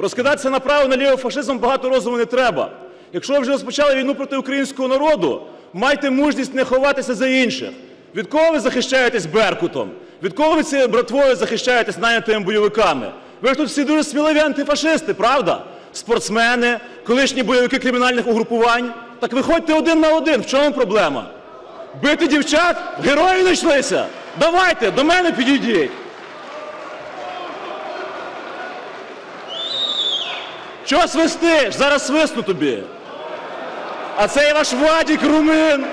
Розкидатися направо-наліво фашизмом багато розуму не треба. Якщо ви вже розпочали війну проти українського народу, майте мужність не ховатися за інших. Від кого ви захищаєтесь Беркутом? Від кого ви цією братвою захищаєтесь нанятими бойовиками? Ви ж тут всі дуже сміливі антифашисти, правда? Спортсмени, колишні бойовики кримінальних угрупувань. Так виходьте один на один. В чому проблема? Бити дівчат? Герої знайшлися? Давайте, до мене підійдіть. Чого свистиш? Зараз свисну тобі. А цей ваш Вадік Румин,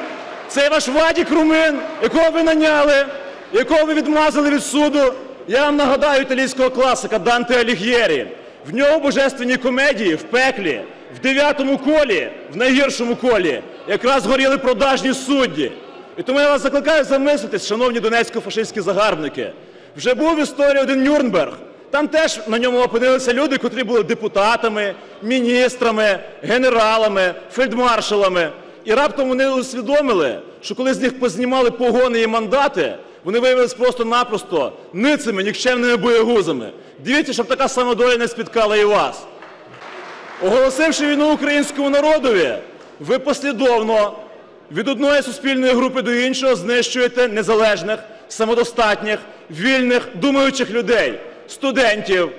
цей ваш Вадік Румин, якого ви наняли, якого ви відмазали від суду. Я вам нагадаю італійського класика Данте Аліг'єрі. В нього божественні комедії в пеклі, в дев'ятому колі, в найгіршому колі, якраз горіли продажні судді. І тому я вас закликаю замислитись, шановні донецько-фашистські загарбники. Вже був в історії один Нюрнберг. Там теж на ньому опинилися люди, котрі були депутатами, міністрами, генералами, фельдмаршалами. І раптом вони усвідомили, що коли з них познімали погони і мандати, вони виявилися просто-напросто ницими, нікчемними боєгузами. Дивіться, щоб така сама доля не спіткала і вас. Оголосивши війну українському народові, ви послідовно від одної суспільної групи до іншого знищуєте незалежних, самодостатніх, вільних, думаючих людей, студентів,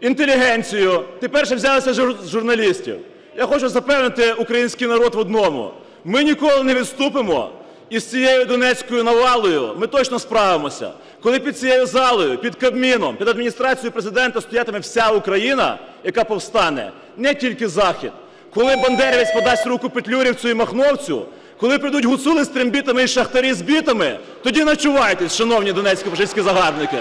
інтелігенцію. Тепер ще взялися з журналістів. Я хочу запевнити український народ в одному: ми ніколи не відступимо. І з цією донецькою навалою ми точно справимося. Коли під цією залою, під Кабміном, під адміністрацією президента стоятиме вся Україна, яка повстане, не тільки Захід. Коли бандерівець подасть руку Петлюрівцю і Махновцю, коли прийдуть гуцули з трембітами і шахтарі з бітами, тоді начувайтесь, шановні донецько-фашистські загарбники.